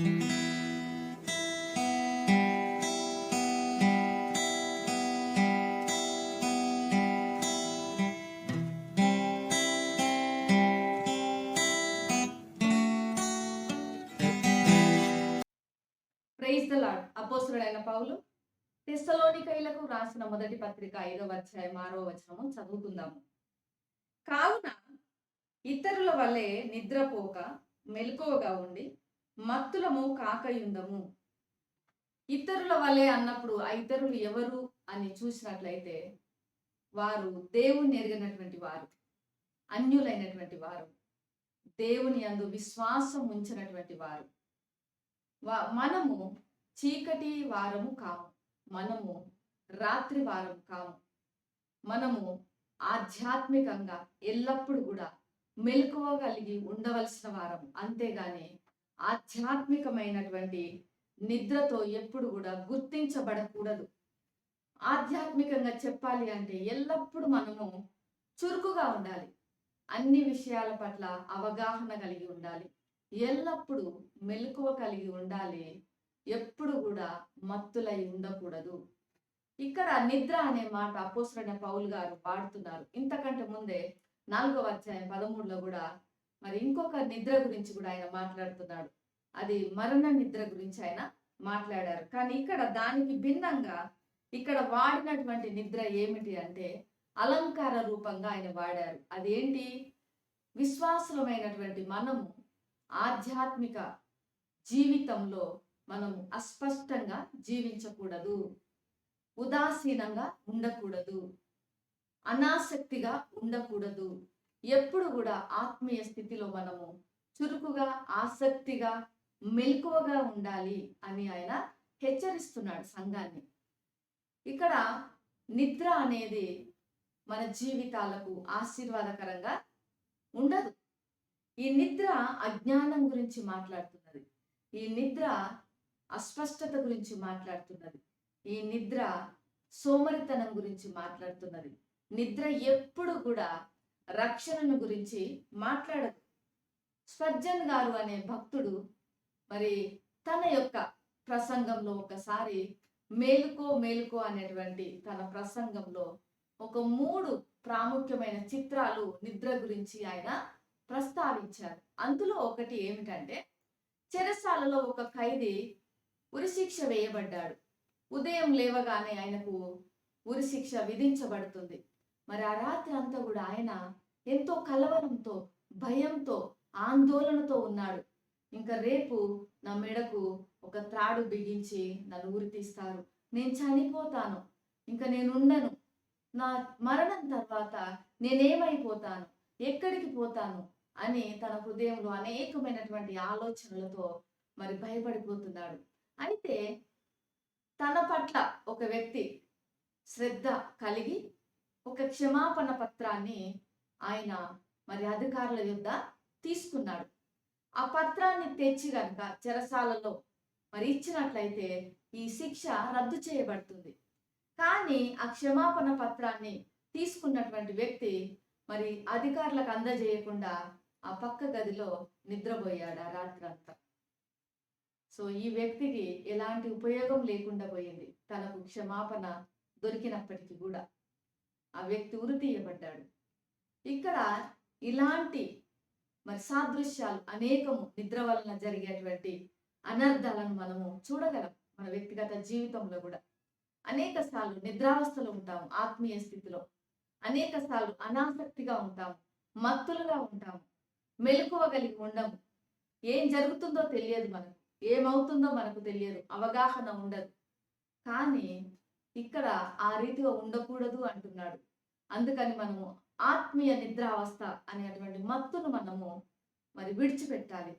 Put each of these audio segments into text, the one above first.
Praise the lord Paul తెస్సలోనికైలకు రాసిన మొదటి పత్రిక ఐదవ అధ్యాయం ఆరో వచనము చదువుకుందాము. కావున ఇతరుల వలె నిద్రపోక మెలకువగా ఉండి మత్తులము కాకయుందము. ఇతరుల వలె అన్నప్పుడు ఆ ఇతరులు ఎవరు అని చూసినట్లయితే వారు దేవుని ఎరిగినటువంటి వారు అన్యులైనటువంటి వారు దేవుని అందు విశ్వాసం ఉంచినటువంటి వారు. వా- మనము చీకటి వారము కాము మనము రాత్రి వారం కాము మనము ఆధ్యాత్మికంగా ఎల్లప్పుడూ కూడా మెలుకువగలిగి ఉండవలసిన వారం అంతేగాని ఆధ్యాత్మికమైనటువంటి నిద్రతో ఎప్పుడు కూడా గుర్తించబడకూడదు. ఆధ్యాత్మికంగా చెప్పాలి అంటే ఎల్లప్పుడూ మనము చురుకుగా ఉండాలి. అన్ని విషయాల పట్ల అవగాహన కలిగి ఉండాలి. ఎల్లప్పుడూ మెలకువ కలిగి ఉండాలి. ఎప్పుడు కూడా మత్తులై ఉండకూడదు. ఇక్కడ నిద్ర అనే మాట అపోసరణ పౌల్ గారు వాడుతున్నారు. ఇంతకంటే ముందే నాలుగవ అధ్యాయం పదమూడులో కూడా మరి ఇంకొక నిద్ర గురించి కూడా ఆయన మాట్లాడుతున్నాడు. అది మరణ నిద్ర గురించి ఆయన మాట్లాడారు. కానీ ఇక్కడ దానికి భిన్నంగా ఇక్కడ వాడినటువంటి నిద్ర ఏమిటి అంటే అలంకార రూపంగా ఆయన వాడారు. అదేంటి? విశ్వాసులమైనటువంటి మనము ఆధ్యాత్మిక జీవితంలో మనము అస్పష్టంగా జీవించకూడదు. ఉదాసీనంగా ఉండకూడదు. అనాసక్తిగా ఉండకూడదు. ఎప్పుడు కూడా ఆత్మీయ స్థితిలో మనము చురుకుగా ఆసక్తిగా మెలకువగా ఉండాలి అని ఆయన హెచ్చరిస్తున్నాడు సంఘాన్ని. ఇక్కడ నిద్ర అనేది మన జీవితాలకు ఆశీర్వాదకరంగా ఉండదు. ఈ నిద్ర అజ్ఞానం గురించి మాట్లాడుతున్నది. ఈ నిద్ర అస్పష్టత గురించి మాట్లాడుతున్నది. ఈ నిద్ర సోమరితనం గురించి మాట్లాడుతున్నది. నిద్ర ఎప్పుడు కూడా రక్షణను గురించి మాట్లాడదు. స్పర్జన్ గారు అనే భక్తుడు మరి తన యొక్క ప్రసంగంలో ఒకసారి మేలుకో మేలుకో అనేటువంటి తన ప్రసంగంలో ఒక మూడు ప్రాముఖ్యమైన చిత్రాలు నిద్ర గురించి ఆయన ప్రస్తావించారు. అందులో ఒకటి ఏమిటంటే చెరసాలలో ఒక ఖైదీ ఉరిశిక్ష వేయబడ్డాడు. ఉదయం లేవగానే ఆయనకు ఉరిశిక్ష విధించబడుతుంది. మరి ఆ రాత్రి అంతా కూడా ఆయన ఎంతో కలవరంతో భయంతో ఆందోళనతో ఉన్నాడు. ఇంకా రేపు నా మెడకు ఒక త్రాడు బిగించి నన్ను ఉరి తీస్తారు. నేను చనిపోతాను. ఇంకా నేను ఉండను నా మరణం తర్వాత నేనేమైపోతాను? ఎక్కడికి పోతాను? అని తన హృదయంలో అనేకమైనటువంటి ఆలోచనలతో మరి భయపడిపోతున్నాడు. అయితే తన పట్ల ఒక వ్యక్తి శ్రద్ధ కలిగి ఒక క్షమాపణ పత్రాన్ని ఆయన మరి అధికారుల యొద్ద తీసుకున్నాడు. ఆ పత్రాన్ని తెచ్చి కనుక చెరసాలలో మరి ఇచ్చినట్లయితే ఈ శిక్ష రద్దు చేయబడుతుంది. కానీ ఆ క్షమాపణ పత్రాన్ని తీసుకున్నటువంటి వ్యక్తి మరి అధికారులకు అందజేయకుండా ఆ పక్క గదిలో నిద్రపోయాడు ఆ రాత్రి అంతా సో ఈ వ్యక్తికి ఎలాంటి ఉపయోగం లేకుండా పోయింది. తనకు క్షమాపణ దొరికినప్పటికీ కూడా. ఆ వ్యక్తి ఉరి తీయబడ్డాడు. ఇక్కడ ఇలాంటి మరి సాదృశ్యాలు అనేకము నిద్ర వలన జరిగేటువంటి అనర్థాలను మనము చూడగలం మన వ్యక్తిగత జీవితంలో కూడా. అనేక సార్లు నిద్రావస్థలో ఉంటాము ఆత్మీయ స్థితిలో. అనేక సార్లు అనాసక్తిగా ఉంటాము మత్తులుగా ఉంటాము మెలకువ కలిగి ఉండము. ఏం జరుగుతుందో తెలియదు మనకు ఏమవుతుందో మనకు తెలియదు అవగాహన ఉండదు. కానీ ఇక్కడ ఆ రీతిగా ఉండకూడదు అంటున్నాడు. అందుకని మనము ఆత్మీయ నిద్రావస్థ అనేటువంటి మత్తును మనము మరి విడిచిపెట్టాలి.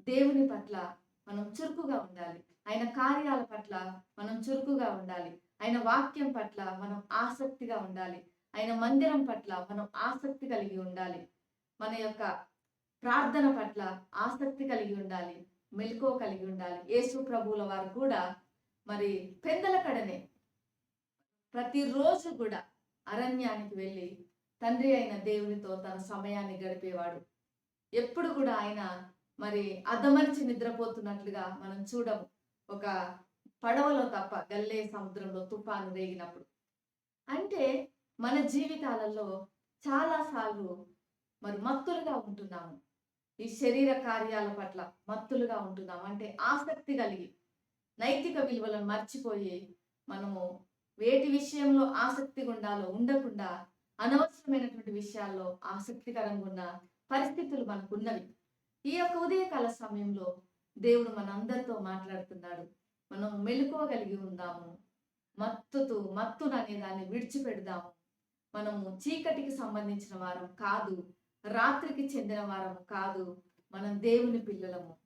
దేవుని పట్ల మనం చురుకుగా ఉండాలి. ఆయన కార్యాల పట్ల మనం చురుకుగా ఉండాలి. ఆయన వాక్యం పట్ల మనం ఆసక్తిగా ఉండాలి. ఆయన మందిరం పట్ల మనం ఆసక్తి కలిగి ఉండాలి. మన యొక్క ప్రార్థన పట్ల ఆసక్తి కలిగి ఉండాలి. మెలకువ కలిగి ఉండాలి. యేసు ప్రభువుల వారు కూడా మరి పెందల కడనే ప్రతిరోజు కూడా అరణ్యానికి వెళ్ళి తండ్రి అయిన దేవునితో తన సమయాన్ని గడిపేవాడు. ఎప్పుడు కూడా ఆయన మరి అద్దమరిచి నిద్రపోతున్నట్లుగా మనం చూడము. ఒక పడవలో తప్ప గల్లే సముద్రంలో తుఫాను రేగినప్పుడు. అంటే మన జీవితాలలో చాలాసార్లు మరి మత్తులుగా ఉంటున్నాము. ఈ శరీర కార్యాల పట్ల మత్తులుగా ఉంటున్నాము. అంటే ఆసక్తి కలిగి నైతిక విలువలను మర్చిపోయి మనము వేటి విషయంలో ఆసక్తిగా ఉండాలో ఉండకుండా అనవసరమైనటువంటి విషయాల్లో ఆసక్తికరంగా ఉన్న పరిస్థితులు మనకున్నవి. ఈ యొక్క ఉదయకాల సమయంలో దేవుడు మనందరితో మాట్లాడుతున్నాడు. మనం మెలుకోగలిగి ఉందాము. మత్తుతూ మత్తును అనే దాన్ని విడిచిపెడదాము. మనము చీకటికి సంబంధించిన వారం కాదు రాత్రికి చెందిన వారము కాదు మనం దేవుని పిల్లలము.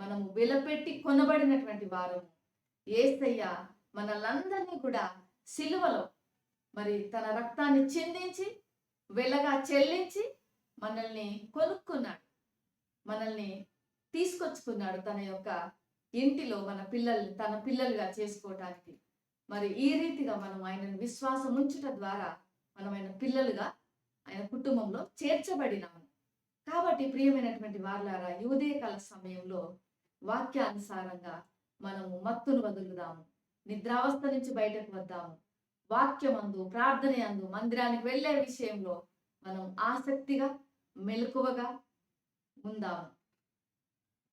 మనము వెలపెట్టి కొనబడినటువంటి వారము. ఏసయ్య మనలందరినీ కూడా సిలువలో మరి తన రక్తాన్ని చిందించి వెలగా చెల్లించి మనల్ని కొనుక్కున్నాడు. మనల్ని తీసుకొచ్చుకున్నాడు తన యొక్క ఇంటిలో మన పిల్లల్ని తన పిల్లలుగా చేసుకోవటానికి. మరి ఈ రీతిగా మనం ఆయనను విశ్వాసం ఉంచుట ద్వారా మనం ఆయన పిల్లలుగా ఆయన కుటుంబంలో చేర్చబడినాము. కాబట్టి ప్రియమైనటువంటి వార్లారా ఈ ఉదయకాల సమయంలో వాక్యానుసారంగా మనము మత్తును వదులుదాము. నిద్రావస్థ నుంచి బయటకు వద్దాము. వాక్యమందు ప్రార్థన అందు మందిరానికి వెళ్ళే విషయంలో మనం ఆసక్తిగా మెలకువగా ఉందాము.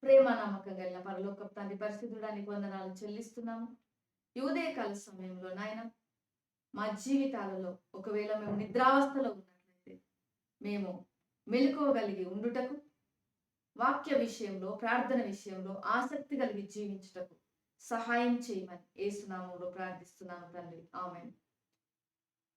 ప్రేమ నమ్మకం కలిగిన పరలోక తండ్రి పరిస్థితుడానికి వందనాలు చెల్లిస్తున్నాము. యువదే కాల సమయంలో నాయన మా జీవితాలలో ఒకవేళ మేము నిద్రావస్థలో ఉన్నట్లయితే మేము మెలకువగలిగి ఉండుటకు వాక్య విషయంలో ప్రార్థన విషయంలో ఆసక్తి కలిగి జీవించుటకు సహాయం చేయమని ఏసునామంలో ప్రార్థిస్తున్నాను తండ్రి. ఆమె